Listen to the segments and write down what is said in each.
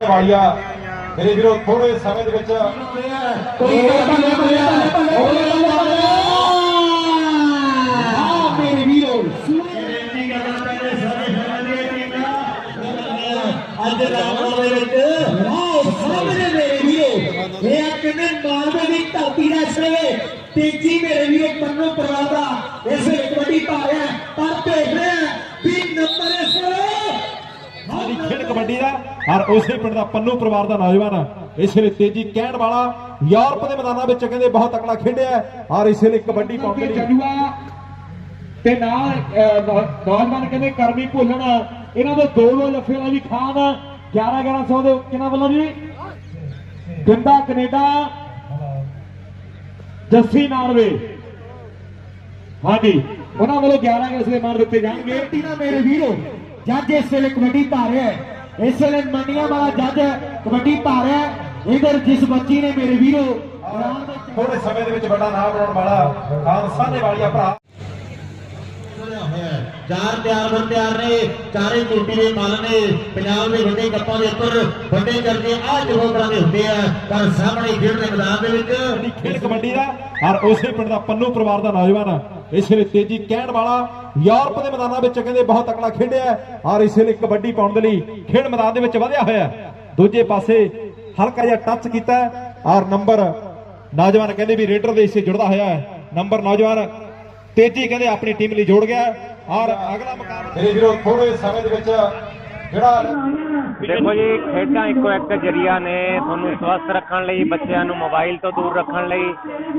ਵਾਲੀਆ। ਮੇਰੇ ਵੀਰੋ ਥੋੜੇ ਸਮੇਂ ਦੇ ਵਿੱਚ ਕੋਈ ਬੱਲੇ ਬੱਲੇ ਆ ਮੇਰੇ ਵੀਰੋ। ਅੱਜ ਰਾਮ ਦੇ ਵਿੱਚ। ਆਓ ਸਾਹਮਣੇ ਮੇਰੇ ਵੀਰੋ। ਇਹ ਆ ਕਿੰਨੇ ਮਾਲਵੇ ਦੀ ਧਰਤੀ ਦਾ ਸਵੇ ਤੇਜੀ ਮੇਰੇ ਵੀਰੋ ਪੰਨੋ ਪਰਿਵਾਰ ਦਾ ਇਸ ਵੇਲੇ ਕਬੱਡੀ ਪਾ ਰਿਹਾ। ਹੈ, ਪਰ ਭੇਜ ਰਿਹਾ ਹੈ ਵੀ ਨੰਬਰ ਇਸ ਸਾਡੀ ਖੇਡ ਕਬੱਡੀ ਦਾ। ਔਰ ਉਸੇ ਪਿੰਡ ਦਾ ਪੰਨੂ ਪਰਿਵਾਰ ਦਾ ਨੌਜਵਾਨ। ਇਸ ਵੇਲੇ ਤੇਜੀ ਕਹਿਣ ਵਾਲਾ ਯੂਰਪ ਦੇ ਮੈਦਾਨਾਂ ਵਿੱਚ ਕਹਿੰਦੇ ਬਹੁਤ ਤਕੜਾ ਖੇਡਿਆ ਹੈ। ਔਰ ਇਸ ਵੇਲੇ ਕਬੱਡੀ ਪਾਉਂਦੇ ਜੜੂਆ ਤੇ ਨਾਲ ਨੌਜਵਾਨ ਕਹਿੰਦੇ ਕਰਮੀ ਭੁੱਲਣ। ਇਹਨਾਂ ਦੇ ਦੋ ਦੋ ਜੱਫੇ ਵਾਲਾ ਵੀ ਖਾਨ। 11 1100 ਦੇ ਕਿਹਨਾਂ ਵੱਲੋਂ ਜੀ? ਗੰਦਾ ਕੈਨੇਡਾ। ਜੱਸੀ ਨਾਰਵੇ। ਹਾਂਜੀ। ਉਹਨਾਂ ਵੱਲੋਂ 11 1100 ਦੇ ਮਾਰ ਦਿੱਤੇ ਜਾਣਗੇ। ਦਾ ਮੇਰੇ ਵੀਰੋ। ਜੱਜ ਇਸ ਵੇਲੇ ਕਬੱਡੀ ਰਿਹਾ ਹੈ। ਇਸ ਲਈ ਮੰਡੀਆਂ ਵਾਲਾ ਜੱਜ ਕਬੱਡੀ ਪਾ ਹੈ। ਇਧਰ ਜਿਸ ਬੱਚੀ ਨੇ ਮੇਰੇ ਵੀਰੋ ਮੈਦਾਨ ਥੋੜੇ ਸਮੇਂ ਦੇ ਵਿੱਚ ਵੱਡਾ ਨਾਮ ਬਣਾਉਣ ਵਾਲਾ ਖਾਨ ਸਾਹਨੇ ਵਾਲੀਆ ਭਰਾ। ਹੋਇਆ ਹੋਇਆ ਹੈ। ਚਾਰ ਤਿਆਰ ਬਰ ਤਿਆਰ ਨੇ, ਚਾਰੇ ਚੋਟੀ ਦੇ ਮੱਲ ਨੇ। ਪੰਜਾਬ ਦੇ ਵੱਡੇ ਕੱਪਾਂ ਦੇ ਉੱਪਰ ਵੱਡੇ ਕਰਕੇ ਆਹ ਜਦੋਂ ਤਰ੍ਹਾਂ ਦੇ ਹੁੰਦੇ ਆ। ਪਰ ਸਾਹਮਣੇ ਖੇਡ ਦੇ ਮੈਦਾਨ ਦੇ ਵਿੱਚ ਖੇਡ ਕਬੱਡੀ ਦਾ ਔਰ ਉਸੇ ਪਿੰਡ ਦਾ ਪੰਨੂ ਪਰਿਵਾਰ ਦਾ ਨੌਜਵਾਨ ਇਸ ਵੇਲੇ ਤੇਜੀ ਕਹਿਣ ਵਾਲਾ ਯੂਰਪ ਦੇ ਮੈਦਾਨਾਂ ਵਿੱਚ ਕਹਿੰਦੇ ਬਹੁਤ ਤਕੜਾ ਖੇਡਿਆ ਔਰ ਇਸੇ ਲਈ ਕਬੱਡੀ ਪਾਉਣ ਦੇ ਲਈ ਖੇਡ ਮੈਦਾਨ ਦੇ ਵਿੱਚ ਵਧਿਆ ਹੋਇਆ ਦੂਜੇ ਪਾਸੇ ਹਲਕਾ ਜਿਹਾ ਟੱਚ ਕੀਤਾ ਔਰ ਨੰਬਰ ਨੌਜਵਾਨ ਕਹਿੰਦੇ ਵੀ ਰੇਡਰ ਦੇ ਇਸੇ ਜੁੜਦਾ ਹੋਇਆ ਹੈ। ਨੰਬਰ ਨੌਜਵਾਨ ਤੇਜੀ ਕਹਿੰਦੇ ਆਪਣੀ ਟੀਮ ਲਈ ਜੋੜ ਗਿਆ ਔਰ ਅਗਲਾ ਮੁਕਾਬਲਾ ਮੇਰੇ ਵੀਰੋ ਥੋੜੇ ਸਮੇਂ ਦੇ ਵਿੱਚ ਜਿਹੜਾ ਦੇਖੋ ਜੀ ਖੇਡਾਂ ਇੱਕੋ ਇੱਕ ਜਰੀਆ ਨੇ ਤੁਹਾਨੂੰ ਸਵਸਥ ਰੱਖਣ ਲਈ ਬੱਚਿਆਂ ਨੂੰ ਮੋਬਾਈਲ ਤੋਂ ਦੂਰ ਰੱਖਣ ਲਈ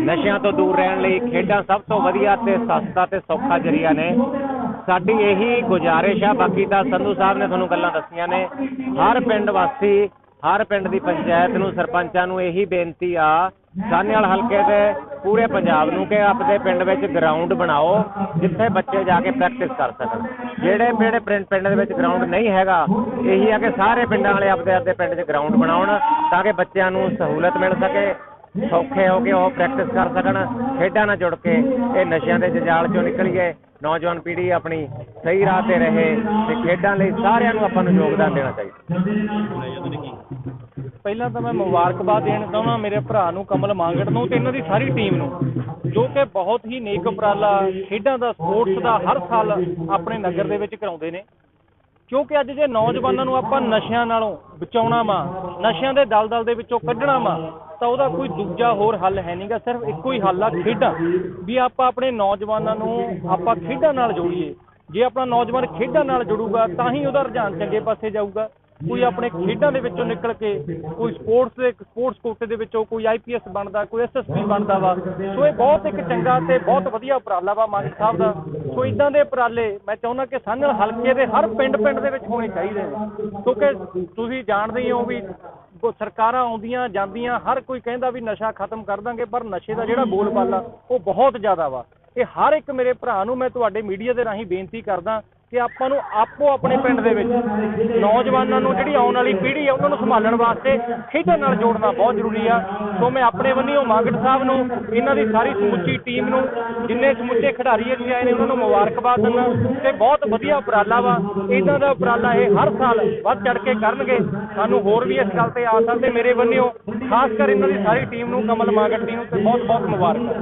ਨਸ਼ਿਆਂ ਤੋਂ ਦੂਰ ਰਹਿਣ ਲਈ ਖੇਡਾਂ ਸਭ ਤੋਂ ਵਧੀਆ ਤੇ ਸਸਤਾ ਤੇ ਸੌਖਾ ਜਰੀਆ ਨੇ। ਸਾਡੀ ਇਹੀ ਗੁਜ਼ਾਰਿਸ਼ ਆ ਬਾਕੀ ਤਾਂ ਸੰਧੂ ਸਾਹਿਬ ਨੇ ਤੁਹਾਨੂੰ ਗੱਲਾਂ ਦੱਸੀਆਂ ਨੇ। ਹਰ ਪਿੰਡ ਵਾਸੀ ਹਰ ਪਿੰਡ ਦੀ ਪੰਚਾਇਤ ਨੂੰ ਸਰਪੰਚਾਂ ਨੂੰ ਇਹੀ ਬੇਨਤੀ ਆ ਸਾਨੇਵਾਲ ਹਲਕੇ ਦੇ ਪੂਰੇ ਪੰਜਾਬ ਨੂੰ ਕਿ ਆਪਦੇ ਪਿੰਡ ਵਿੱਚ ਗਰਾਊਂਡ ਬਣਾਓ, ਜਿੱਥੇ ਬੱਚੇ ਜਾ ਕੇ ਪ੍ਰੈਕਟਿਸ ਕਰ ਸਕਣ। ਜਿਹੜੇ ਜਿਹੜੇ ਪਿੰਡ ਪਿੰਡ ਦੇ ਵਿੱਚ ਗਰਾਊਂਡ ਨਹੀਂ ਹੈਗਾ, ਇਹੀ ਆ ਕਿ ਸਾਰੇ ਪਿੰਡਾਂ ਵਾਲੇ ਆਪਦੇ ਆਪਦੇ ਪਿੰਡ 'ਚ ਗਰਾਊਂਡ ਬਣਾਉਣ, ਤਾਂ ਕਿ ਬੱਚਿਆਂ ਨੂੰ ਸਹੂਲਤ ਮਿਲ ਸਕੇ, ਸੌਖੇ ਹੋ ਕੇ ਉਹ ਪ੍ਰੈਕਟਿਸ ਕਰ ਸਕਣ, ਖੇਡਾਂ ਨਾਲ ਜੁੜ ਕੇ ਇਹ ਨਸ਼ਿਆਂ ਦੇ ਜੰਜਾਲ ਚੋਂ ਨਿਕਲੀਏ, ਨੌਜਵਾਨ ਪੀੜ੍ਹੀ ਆਪਣੀ ਸਹੀ ਰਾਹ ਤੇ ਰਹੇ, ਤੇ ਖੇਡਾਂ ਲਈ ਸਾਰਿਆਂ ਨੂੰ ਆਪਾਂ ਨੂੰ ਯੋਗਦਾਨ ਦੇਣਾ ਚਾਹੀਦਾ। ਪਹਿਲਾਂ ਤਾਂ ਮੈਂ ਮੁਬਾਰਕਬਾਦ ਦੇਣ ਚਾਹੁੰਦਾ ਮੇਰੇ ਭਰਾ ਨੂੰ, ਕਮਲ ਮਾਂਗੜ ਨੂੰ ਤੇ ਇਹਨਾਂ ਦੀ ਸਾਰੀ ਟੀਮ ਨੂੰ, ਜੋ ਕਿ ਬਹੁਤ ਹੀ ਨੇਕ ਉਪਰਾਲਾ ਖੇਡਾਂ ਦਾ ਸਪੋਰਟਸ ਦਾ ਹਰ ਸਾਲ ਆਪਣੇ ਨਗਰ ਦੇ ਵਿੱਚ ਕਰਾਉਂਦੇ ਨੇ। ਕਿਉਂਕਿ ਅੱਜ ਜੇ ਨੌਜਵਾਨਾਂ ਨੂੰ ਆਪਾਂ ਨਸ਼ਿਆਂ ਨਾਲੋਂ ਬਚਾਉਣਾ ਵਾ, ਨਸ਼ਿਆਂ ਦੇ ਦਲਦਲ ਦੇ ਵਿੱਚੋਂ ਕੱਢਣਾ ਵਾ, ਤਾਂ ਉਹਦਾ ਕੋਈ ਦੂਜਾ ਹੋਰ ਹੱਲ ਹੈ ਨਹੀਂਗਾ ਸਿਰਫ ਇੱਕੋ ਹੀ ਹੱਲ ਆ ਖੇਡਾਂ। ਵੀ ਆਪਾਂ ਆਪਣੇ ਨੌਜਵਾਨਾਂ ਨੂੰ ਆਪਾਂ ਖੇਡਾਂ ਨਾਲ ਜੋੜੀਏ। ਜੇ ਆਪਣਾ ਨੌਜਵਾਨ ਖੇਡਾਂ ਨਾਲ ਜੁੜੂਗਾ, ਤਾਂ ਹੀ ਉਹਦਾ ਰੁਝਾਨ ਚੰਗੇ ਪਾਸੇ ਜਾਊਗਾ। ਕੋਈ ਆਪਣੇ ਖੇਡਾਂ ਦੇ ਵਿੱਚੋਂ ਨਿਕਲ ਕੇ ਕੋਈ ਸਪੋਰਟਸ ਦੇ ਸਪੋਰਟਸ ਕੋਟੇ ਦੇ ਵਿੱਚੋਂ ਕੋਈ ਆਈਪੀਐਸ ਬਣਦਾ, ਕੋਈ ਐਸਐਸਪੀ ਬਣਦਾ ਵਾ। ਸੋ ਇਹ ਬਹੁਤ ਇੱਕ ਚੰਗਾ ਤੇ ਬਹੁਤ ਵਧੀਆ ਉਪਰਾਲਾ ਵਾ ਮਾਨ ਸਾਹਿਬ ਦਾ। ਸੋ ਇਦਾਂ ਦੇ ਉਪਰਾਲੇ ਮੈਂ ਚਾਹੁੰਦਾ ਕਿ ਸਾਨਲ ਹਲਕੇ ਦੇ ਹਰ ਪਿੰਡ ਪਿੰਡ ਦੇ ਵਿੱਚ ਹੋਣੇ ਚਾਹੀਦੇ ਨੇ। ਕਿਉਂਕਿ ਤੁਸੀਂ ਜਾਣਦੇ ਹੀ ਹੋ ਵੀ ਸਰਕਾਰਾਂ ਆਉਂਦੀਆਂ, ਜਾਂਦੀਆਂ, ਹਰ ਕੋਈ ਕਹਿੰਦਾ ਵੀ ਨਸ਼ਾ ਖਤਮ ਕਰ ਦਾਂਗੇ, ਪਰ ਨਸ਼ੇ ਦਾ ਜਿਹੜਾ ਬੋਲਬਾਲਾ ਉਹ ਬਹੁਤ ਜ਼ਿਆਦਾ ਵਾ। ਇਹ ਹਰ ਇੱਕ ਮੇਰੇ ਭਰਾ ਨੂੰ ਮੈਂ ਤੁਹਾਡੇ ਮੀਡੀਆ ਦੇ ਰਾਹੀਂ ਬੇਨਤੀ ਕਰਦਾ ਕਿ ਆਪਾਂ ਨੂੰ ਆਪੋ ਆਪਣੇ ਪਿੰਡ ਦੇ ਵਿੱਚ ਨੌਜਵਾਨਾਂ ਨੂੰ ਜਿਹੜੀ ਆਉਣ ਵਾਲੀ ਪੀੜ੍ਹੀ ਆ, ਉਹਨਾਂ ਨੂੰ ਸੰਭਾਲਣ ਵਾਸਤੇ ਖੇਡਾਂ ਨਾਲ ਜੋੜਨਾ ਬਹੁਤ ਜ਼ਰੂਰੀ ਆ। ਸੋ ਮੈਂ ਆਪਣੇ ਵੱਲੋਂ ਮਾਗੜ ਸਾਹਿਬ ਨੂੰ, ਇਹਨਾਂ ਦੀ ਸਾਰੀ ਸਮੁੱਚੀ ਟੀਮ ਨੂੰ, ਜਿੰਨੇ ਸਮੁੱਚੇ ਖਿਡਾਰੀ ਇੱਥੇ ਆਏ ਨੇ, ਉਹਨਾਂ ਨੂੰ ਮੁਬਾਰਕਬਾਦ ਦਿੰਦਾ ਤੇ ਬਹੁਤ ਵਧੀਆ ਉਪਰਾਲਾ ਵਾ। ਇਹਨਾਂ ਦਾ ਉਪਰਾਲਾ ਇਹ ਹਰ ਸਾਲ ਵੱਧ ਚੜ ਕੇ ਕਰਨਗੇ। ਸਾਨੂੰ ਹੋਰ ਵੀ ਇਸ ਗੱਲ ਤੇ ਆਸ ਆ ਤੇ ਮੇਰੇ ਵੱਲੋਂ ਖਾਸ ਕਰ ਇਹਨਾਂ ਦੀ ਸਾਰੀ ਟੀਮ ਨੂੰ ਕਮਲ ਮਾਗੜ ਟੀਮ ਨੂੰ ਤੇ ਬਹੁਤ ਬਹੁਤ ਮੁਬਾਰਕਾਂ।